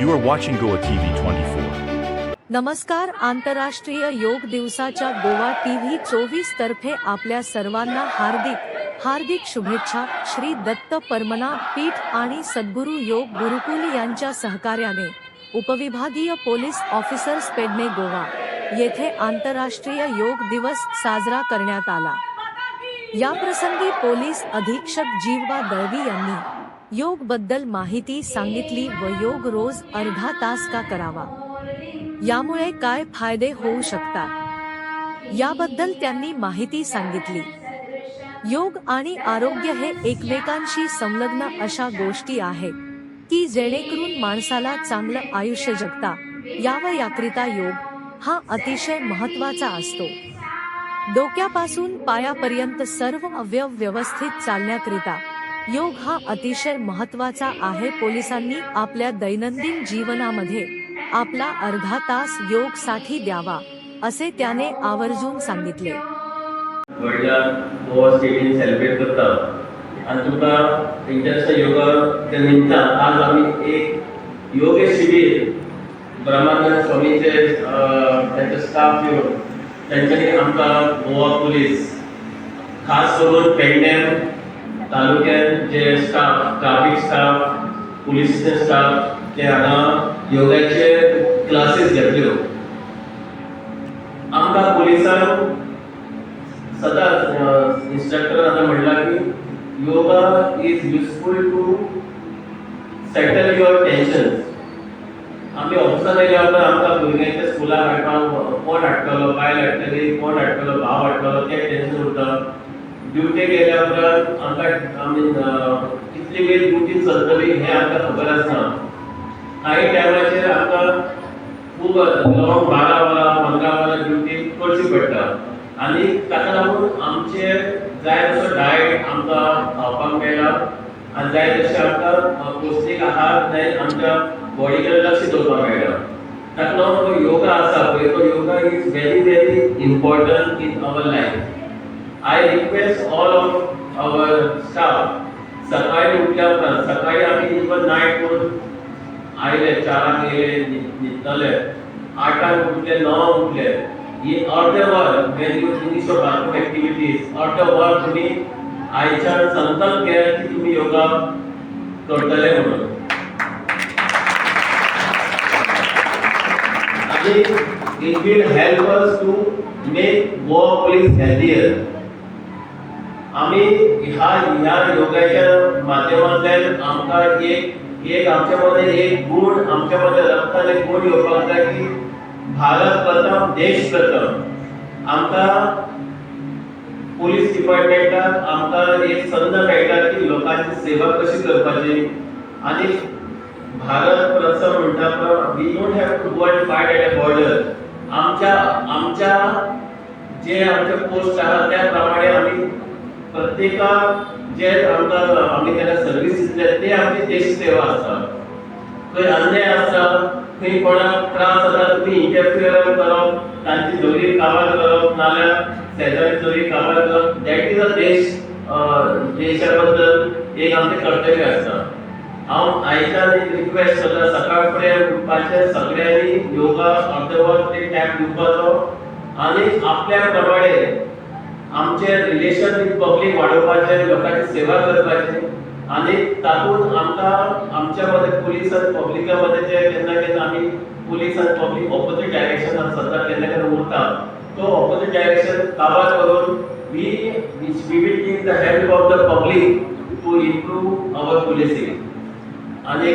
You are watching Goa TV twenty four नमस्कार आंतरराष्ट्रीय योग दिवसाच्या गोवा टीव्ही चोवीस तर्फे आपल्या सर्वांना हार्दिक हार्दिक शुभेच्छा. श्री दत्त परमना पीठ आणि सद्गुरू योग गुरुकुल यांच्या सहकार्याने उपविभागीय पोलीस ऑफिसर्स स्पेडने गोवा येथे आंतरराष्ट्रीय योग दिवस साजरा करण्यात आला. या प्रसंगी पोलीस अधीक्षक जीवबा दळवी यांनी योगबद्दल माहिती सांगितली व योग रोज अर्धा तास का करावा? यामुळे काय फायदे होऊ शकतात? याबद्दल त्यांनी माहिती सांगितली. योग आणि आरोग्य हे एकमेकांशी संलग्न अशा गोष्टी आहेत की जेणेकरून माणसाला चांगलं आयुष्य जगता यावं याकरिता योग हा अतिशय महत्त्वाचा असतो. डोक्यापासून पायापर्यंत सर्व अवयव व्यवस्थित चालण्याकरिता योग हा अतिशय महत्त्वाचा आहे. पोलिसांनी आपल्या दैनंदिन जीवनामध्ये आपला अर्धा तास योगसाठी द्यावा असे त्याने आवर्जून सांगितले. सेलिब्रेट करता आणि तुमकां इंटरनॅशनल योगा निमतान आज आमी एक योग शिबीर ब्रह्मानंद स्वामीचे त्यांचे स्टाफ घेऊन त्यांच्यानी आमकां गोवा पोलीस खास करून पेडण्यां तालुक्यात जे staff traffic staff police staff ते हांगा योगाचे क्लासेस घेतल्यो आमकां पुलिसांक सदांच इन्स्ट्रक्टर म्हणला की, yoga is useful to settle your tension आमी ऑफिसान येयल्या उपरांत आमकां भुरग्यांच्या स्कुलाक हाडपाक कोण हाडटलो बायल हाडटली कोण हाडटलो भाव हाडटलो तें टेन्शन उरता ड्युटी गेल्या उपरांत आमकां आमी कितली वेळ ड्युटी चलतली हें आमकां खबर आसना काही टायमाचेर आमकां खूब लॉंग बारा वरां पंदरा वरां ड्युटी करची पडटा आनी ताका लागून आमचे जाय तसो डायट आमकां खावपाक मेळटा आनी जाय तशें आमकां पौश्टीक आहार जाय आमच्या बॉडी कडेन लक्ष दवरपाक मेळटा ताका लागून योगा आसा पळय तो yoga is very very important in our life I request all of our staff सकाळी उठल्या उपरांत सकाळी आमी इवन नायट करून आयले चारांक येयले न्हिदताले आठांक उठले णवांक उठले ही अर्धे वर when you finish your bathroom activities अर्धे वर तुम्ही आयच्यान संकल्प घ्या की तुम्ही योगा करतले म्हणून आणि it will help us to make Goa police healthier. आम्ही ह्या ह्या योगाच्या माध्यमांतल्यान आमकां एक एक आमच्या मध्ये एक गुण आमच्या मध्ये रक्तान एक गुण येवपाक जाय की भारत प्रथम देश प्रथम. आमकां पुलीस डिपार्टमेंटाक आमकां एक संद मेळटा की लोकांची सेवा कशी करपाची. आनी भारत प्रथम म्हणटा we don't have to go and fight at a border. आमच्या आमच्या जे आमचे पोस्ट आहात त्या प्रमाणे आमी प्रत्येकाक जे आमकां आमी तेन्ना सर्वीस दितले ते आमची देश सेवा आसता खंय अन्याय आसता खंय कोणाक त्रास जाता तुमी इंटरफियर करप तांची जोरी काबार करप नाल्यार शेजारी जोरी काबार करप. दॅट इज अ देश देशा बद्दल एक आमचें कर्तव्य आसा हांव आयच्यान एक रिक्वेस्ट करता सकाळ फुडें उठपाचें सगळ्यांनी योगा अर्दवर ते टायम दिवपाचो आनी आपल्या प्रमाणे आमचे रिलेशन विथ पब्लीक वाडोवपाचें लोकांची सेवा करपाची. आनी तातूंत आमकां आमच्या मध्ये पुलीस आनी पब्लिका मध्ये जे केन्ना केन्ना आमी पुलीस आनी पब्लीक ऑपोजीट डायरेक्शनान सरकार केन्ना केन्ना उरता तो ऑपोजीट डायरेक्शन काबार करून we we will take the help of the public to improve our policing आणि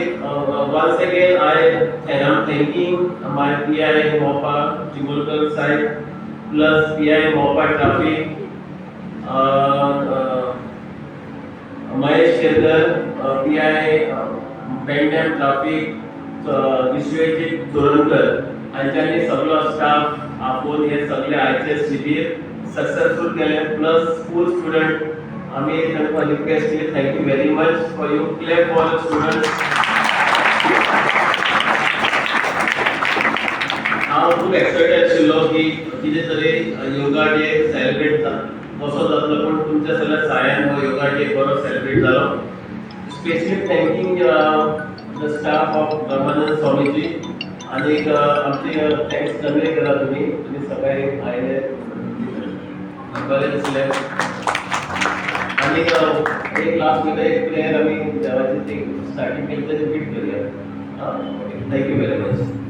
once again I I am thanking my P I Mopa Chimulkar Saheb plus P I Mopa traffic Mahesh Kerkar P I Pernem traffic Vishwajit Chorankar हांच्यांनी सगळो staff आपोवन हे सगळे आयचे शिबीर successful केले. Plus school student आम्ही तांकां रिक्वेस्ट केली. Thank you very much for you claim for students हांव खूब एक्सायटेड आशिल्लो की कितें तरी योगा डे सेलिब्रेट कसो जातलो पूण तुमच्या सगळ्या सायन हो योगा डे बरो सेलिब्रेट जालो specially thanking the staff of Brahmanand Swamiji आनी आमचे थँक्स कन्वे केला तुमी तुमी सगळे आयले बरें दिसले आनी एक लास्टमध्ये एक प्लेयर आमी देवाची स्टार्टींग स्टार्टिंग केली त्याची रिपीट करूया थँक्यू वेरी मच